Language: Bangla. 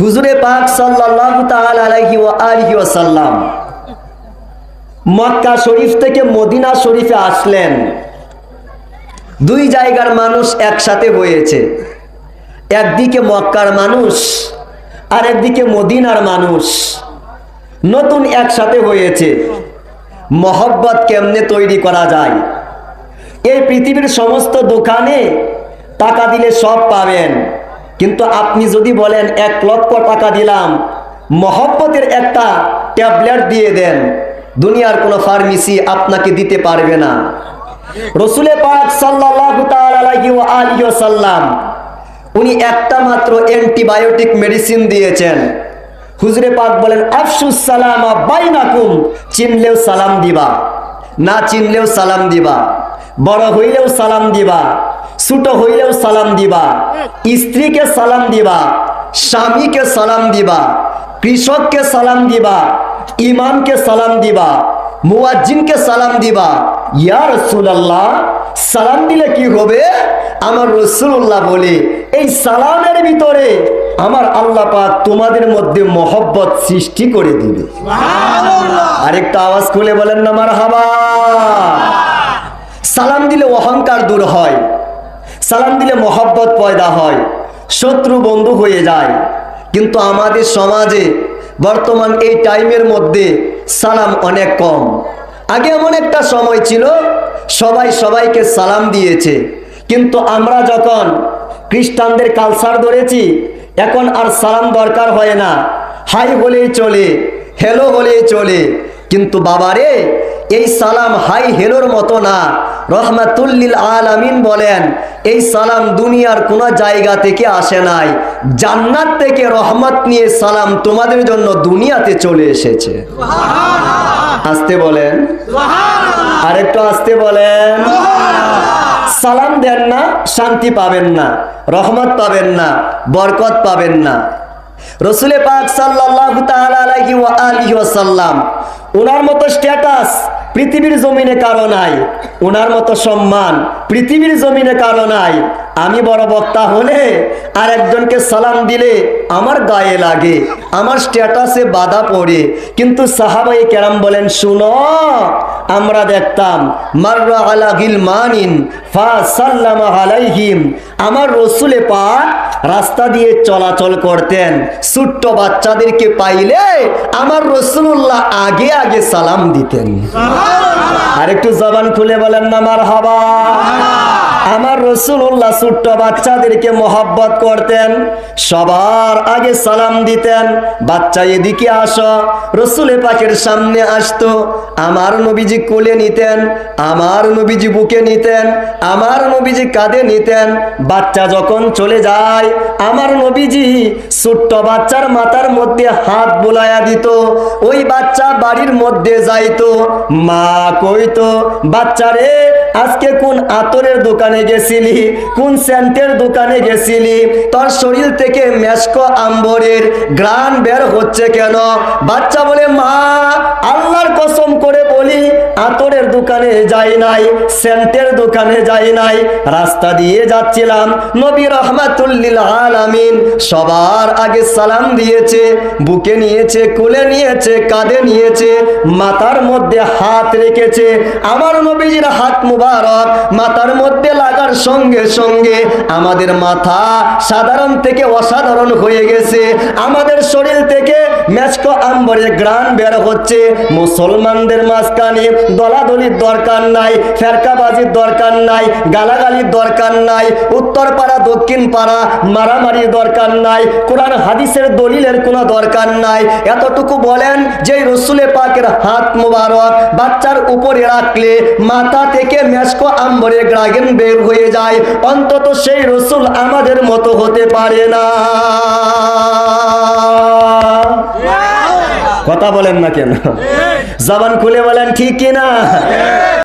হুজুরে পাক সাল্লাল্লাহু তাআলা আলাইহি ওয়া আলিহি ওয়াসাল্লাম মক্কা শরীফ থেকে মদিনা শরীফে আসলেন। দুই জায়গার মানুষ একসাথে হয়েছে। একদিকে মক্কার মানুষ আর একদিকে মদিনার মানুষ। নতুন একসাথে হয়েছে। মহব্বত কেমনে তৈরি করা যায়? এই পৃথিবীর সমস্ত দোকানে টাকা দিলে সব পাবেন। কিন্তু আপনি যদি বলেন, এক লক্ষ টাকা দিলাম, মহব্বতের একটা ট্যাবলেট দিয়ে দেন, দুনিয়ার কোনো ফার্মেসি আপনাকে দিতে পারবে না। রসুলে পাক আলিহি উনি একটা মাত্র অ্যান্টিবায়োটিক মেডিসিন দিয়েছেন। হুজরে পাক বলেন আফসুস সালামা বাইনাকুম, চিনলেও সালাম দিবা, না চিনলেও সালাম দিবা, বড় হইলেও সালাম দিবা, ছোট হইলেও সালাম দিবা। স্ত্রীকে সালাম দিবা স্বামীকে সালাম দিবা কৃষককে সালাম দিবা ইমামকে সালাম দিবা মুয়াজ্জিনকে সালাম দিবা। ইয়া রাসূলুল্লাহ সালাম দিলে কি হবে? আমার রসুল্লাহ বলে এই সালামের ভিতরে আমার আল্লাহ পাক তোমাদের মধ্যে মহব্বত সৃষ্টি করে দিবে। আরেকটা আওয়াজ খুলে বলেন না হাবা সালাম দিলে অহংকার দূর হয়। সালাম দিলে মহব্বত পয়দা হয়, শত্রু বন্ধু হয়ে যায়। কিন্তু আমাদের সমাজে বর্তমান এই টাইমের মধ্যে সালাম অনেক কম। আগে এমন একটা সময় ছিল, সবাই সবাইকে সালাম দিয়েছে। কিন্তু আমরা যখন খ্রিস্টানদের কালচার ধরেছি, এখন আর সালাম দরকার হয় না। হাই বলেই চলে হেলো বলেই চলে। কিন্তু বাবারে, এই সালাম হাই হেলোর মতো না। রহমাতুল্লিল আলামিন বলেন, এই সালাম দুনিয়ার কোন জায়গা থেকে আসে নাই। জান্নাত থেকে রহমত নিয়ে সালাম তোমাদের জন্য দুনিয়াতে চলে এসেছে। আসতে বলেন। আরেকটু আসতে বলেন। সালাম দেন না, শান্তি পাবেন না, রহমত পাবেন না, বরকত পাবেন না। রসুলে পাক আলিহি ওয়াসাল্লাম, ওনার মতো স্ট্যাটাস পৃথিবীর জমিনে কারও নাই ওনার মতো সম্মান পৃথিবীর জমিনে কারও নাই। আমি বড় বক্তা হলে আর একজনকে সালাম দিলে আমার গায়ে লাগে আমার স্ট্যাটাসে বাধা পড়ে। কিন্তু সাহাবাই কেরাম বলেন শুনো আমরা দেখতাম মাররা আলা গিলমানিন ফা সাল্লামা আলাইহিম আমার রসুলে পাক রাস্তা দিয়ে চলাচল করতেন। ছোট্ট বাচ্চাদেরকে পাইলে আমার রসুল্লাহ আগে আগে সালাম দিতেন। আর একটু জবান খুলে বলেন না আমার হাবা আমার রসুল্লাহ ছোট্ট বাচ্চাদেরকে মহব্বত করতেন, সবার আগে সালাম দিতেন, বাচ্চা এদিকে আসো, রসুলে পাকের সামনে আসতো, আমার নবীজি কোলে নিতেন, আমার নবীজি বুকে নিতেন, আমার নবীজি কাঁধে নিতেন, বাচ্চা যখন চলে যায়, আমার নবীজি ছোট্ট বাচ্চার মাথার মধ্যে হাত বোলায়া দিত, ওই বাচ্চা বাড়ির মধ্যে যাইতো, মা কইতো বাচ্চারে আজকে কোন আতরের দোকানে গেছিলি? কোন সেন্টের দোকানে গেছিলি? তোর শরীর থেকে মেশকো আম্বরের গ্রান বের হচ্ছে কেন? বাচ্চা বলে, মা, আল্লাহর কসম করে বলি, আতরের দোকানে যাই নাই, সেন্টের দোকানে যাই নাই। রাস্তা দিয়ে যাচ্ছিলাম, নবী রহমাতুল্লিল আলামিন সবার আগে সালাম দিয়েছে, বুকে নিয়েছে, কোলে নিয়েছে, কাঁধে নিয়েছে, মাথার মধ্যে হাত রেখেছে। আমার নবীজির হাত মুবারক মাথার লাগার সঙ্গে সঙ্গে আমাদের মাথা সাধারণ থেকে অসাধারণ হয়ে গেছে। আমাদের শরীর থেকে মেসকো আম্বরের গ্রান বের হচ্ছে। মুসলমানদের মাঝখানে দলাদলির দরকার নাই, ফেরকাবাজির দরকার নাই, গালাগালির দরকার নাই উত্তর পাড়া দক্ষিণ পাড়া মারামারির দরকার নাই, কোরআন, হাদিসের দলিলের কোনো দরকার নাই। এতটুকু বলেন যে রসুলে পাকের হাত মোবারক বাচ্চার উপরে রাখলে মাথা থেকে মেসকো আম্বরের গ্রাগেন বের হয়ে যায় অন্তত সেই রসুল আমাদের মতো হতে পারে না। কথা বলেন না কেন? জবান খুলে বলেন ঠিক কিনা